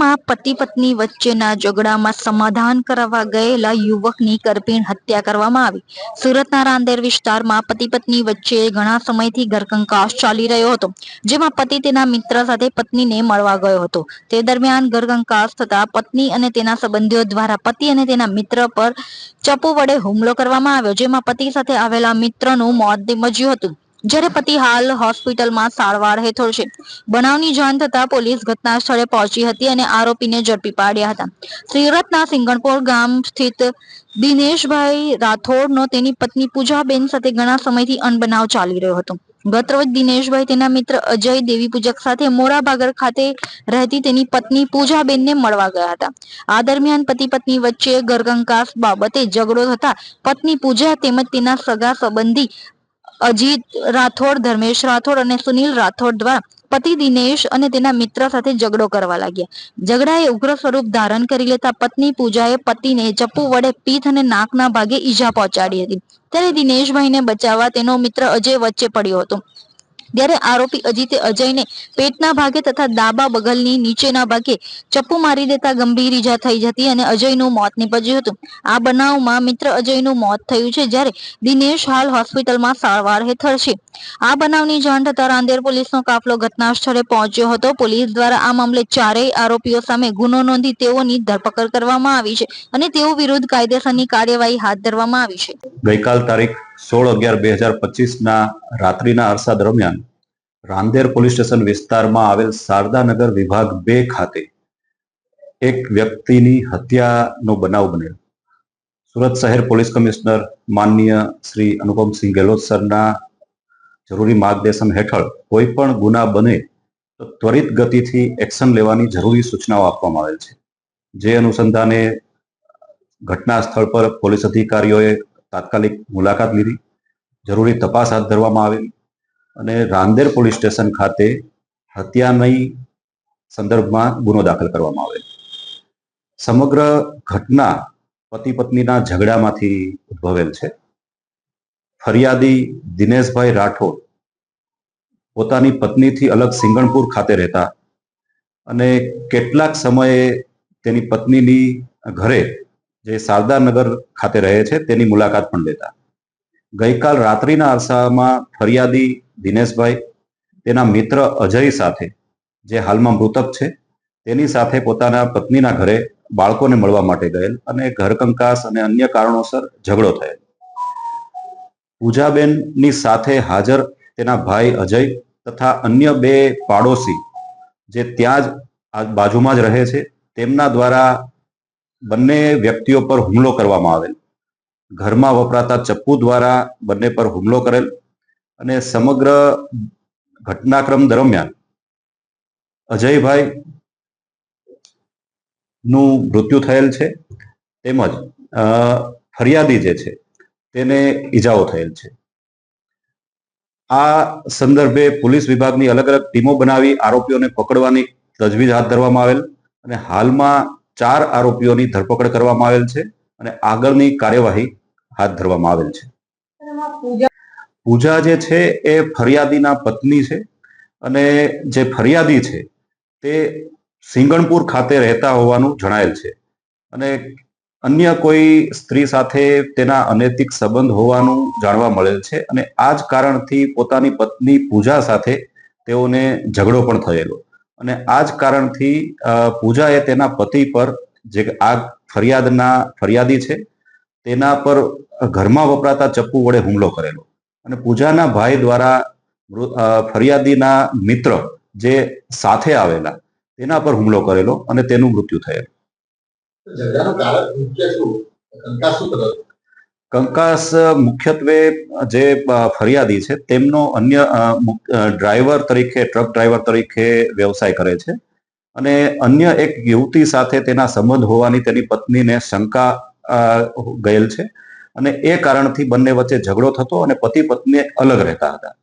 સુરતમાં પતિ પત્ની વચ્ચેના ઝઘડામાં સમાધાન કરાવવા ગયેલા યુવકની કરપીણ હત્યા કરવામાં આવી. સુરતના રાંદેર વિસ્તારમાં પતિ પત્ની વચ્ચે ઘણા સમયથી ઘરકંકાશ ચાલી રહ્યો હતો, જેમાં પતિ તેના મિત્ર સાથે પત્નીને મળવા ગયો હતો. તે દરમિયાન ઘરકંકાશ થતા પત્ની અને તેના સંબંધીઓ દ્વારા પતિ અને તેના મિત્ર પર ચપ્પુ વડે હુમલો કરવામાં આવ્યો, જેમાં પતિ સાથે આવેલા મિત્રનું મોત નિમજ્યું હતું. જ્યારે પતિ હાલ હોસ્પિટલમાં સારવાર હેઠળ છે. બનાવની જાણ થતા પોલીસ ઘટના પહોંચી હતી અને આરોપીને ઝડપી પાડ્યા હતા. શ્રીરથના સિંગણપોર ગામ સ્થિત દિનેશભાઈ રાઠોડનો તેની પત્ની પૂજાબેન સાથે ઘણા સમયથી અનબનાવ ચાલી રહ્યો હતો. ગત રોજ દિનેશભાઈ તેના મિત્ર અજય દેવી પૂજક સાથે મોરાભાગર ખાતે રહેતી તેની પત્ની પૂજાબેનને મળવા ગયા હતા. આ દરમિયાન પતિ પત્ની વચ્ચે ઘરકંકાસ બાબતે ઝઘડો થતા પત્ની પૂજા તેમજ તેના સગા સંબંધી અજીત રાઠોડ, ધર્મેશ રાઠોડ અને સુનિલ રાઠોડ દ્વારા પતિ દિનેશ અને તેના મિત્ર સાથે ઝઘડો કરવા લાગ્યા. ઝઘડાએ ઉગ્ર સ્વરૂપ ધારણ કરી લેતા પત્ની પૂજાએ પતિને ચપ્પુ વડે પીઠ અને નાકના ભાગે ઈજા પહોંચાડી હતી. ત્યારે દિનેશભાઈને બચાવવા તેનો મિત્ર અજય વચ્ચે પડ્યો હતો. ત્યારે આરોપી અજીતે અજયને પેટના ભાગે તથા ડાબા બગલની નીચેના ભાગે ચપ્પુ મારી દેતા ગંભીર ઈજા થઈ જતી અને અજયનું મોત નીપજ્યું હતું. આ બનાવમાં મિત્ર અજયનું મોત થયું છે જ્યારે દિનેશ હાલ હોસ્પિટલમાં સારવાર હેઠળ છે. આ બનાવની જાણ થતા રાંદેર પોલીસનો કાફલો ઘટના સ્થળે પહોંચ્યો હતો. પોલીસ દ્વારા આ મામલે ચારેય આરોપીઓ સામે ગુનો નોંધી તેઓની ધરપકડ કરવામાં આવી છે અને તેઓ વિરુદ્ધ કાયદેસરની કાર્યવાહી હાથ ધરવામાં આવી છે. ગઈકાલ તારીખ સોળ અગિયાર બે હજાર પચીસના રાત્રિના અરસા દરમિયાન રાંદેર પોલીસ સ્ટેશન વિસ્તારમાં આવેલ શારદાનગર વિભાગ બે ખાતે એક વ્યક્તિની હત્યાનો બનાવ બનેલ સુરત શહેર પોલીસ કમિશનર માનનીય શ્રી અનુપમસિંહ ગેહલોત સરના જરૂરી માર્ગદર્શન હેઠળ કોઈ પણ ગુના બને તો ત્વરિત ગતિથી એક્શન લેવાની જરૂરી સૂચનાઓ આપવામાં આવેલ છે. જે અનુસંધાને ઘટના સ્થળ પર પોલીસ અધિકારીઓએ તાત્કાલિક મુલાકાત લીધી. જરૂરી તપાસ હાથ ધરવામાં આવેલી અને રાંદેર પોલીસ સ્ટેશન ખાતે હત્યાની સંદર્ભમાં ગુનો દાખલ કરવામાં આવેલ. સમગ્ર ઘટના પતિ પત્નીના ઝઘડામાંથી ઉદ્ભવેલ છે. ફરિયાદી દિનેશભાઈ રાઠોડ પોતાની પત્નીથી અલગ સિંગણપુર ખાતે રહેતા અને કેટલાક સમયે તેની પત્નીની ઘરે જે શારદાનગર ખાતે રહે છે, તેની મુલાકાત પણ લેતા. ગઈકાલ રાત્રિના અરસામાં ફરિયાદી દિનેશભાઈ, તેના મિત્ર અજય સાથે, જે હાલમાં મૃતક છે, તેની સાથે પોતાના પત્નીના ઘરે બાળકોને મળવા માટે ગયેલ અને ઘરકંકાસ અને અન્ય કારણોસર ઝઘડો થયેલ. પૂજાબેનની સાથે હાજર તેના ભાઈ અજય તથા અન્ય બે પાડોશી, જે ત્યાં જ બાજુમાં જ રહે છે, તેમના દ્વારા બંને વ્યક્તિઓ પર હુમલો કરવામાં આવેલ. ઘરમાં વપરાતા ચપ્પુ દ્વારા બંને પર હુમલો કરેલ અને સમગ્ર ઘટનાક્રમ દરમિયાન અજયભાઈ નું મૃત્યુ થયેલ છે. તેમજ ફરિયાદી જે છે તેને ઈજાઓ થયેલ છે. આ સંદર્ભે પોલીસ વિભાગની અલગ અલગ ટીમો બનાવી આરોપીઓને પકડવાની તજવીજ હાથ ધરવામાં આવેલ અને હાલમાં ચાર આરોપીઓની ધરપકડ કરવામાં આવેલ છે અને આગળની કાર્યવાહી હાથ ધરવામાં આવેલ છે. પૂજા જે છે એ ફરિયાદીના પત્ની છે અને જે ફરિયાદી છે તે સિંગણપુર ખાતે રહેતા હોવાનું જણાયેલ છે અને અન્ય કોઈ સ્ત્રી સાથે તેના અનૈતિક સંબંધ હોવાનું જાણવા મળેલ છે અને આ જ કારણથી પોતાની પત્ની પૂજા સાથે તેઓને ઝઘડો પણ થયેલો. અને આ જ કારણથી પૂજાએ તેના પતિ પર જે આ ફરિયાદના, ફરિયાદી છે, તેના પર ઘરમાં વપરાતા ચપ્પુ વડે હુમલો કરેલો. અને પૂજાના ભાઈ દ્વારા ફરિયાદીના મિત્ર જે સાથે આવેલા, તેના પર હુમલો કરેલો અને તેનું મૃત્યુ થયેલું. ઝઘડાનું કારણ મુખ્ય શું? કંકાસ શું કંકાસ મુખ્યત્વે જે ફરિયાદી છે, તેમનો અન્ય ડ્રાઈવર તરીકે, ટ્રક ડ્રાઈવર તરીકે વ્યવસાય કરે છે. અને અન્ય એક યુવતી સાથે તેના સંબંધ હોવાની તેની પત્નીને શંકા ગયેલ છે. અને એ કારણથી બંને વચ્ચે ઝઘડો થતો અને પતિ પત્ની અલગ રહેતા હતા.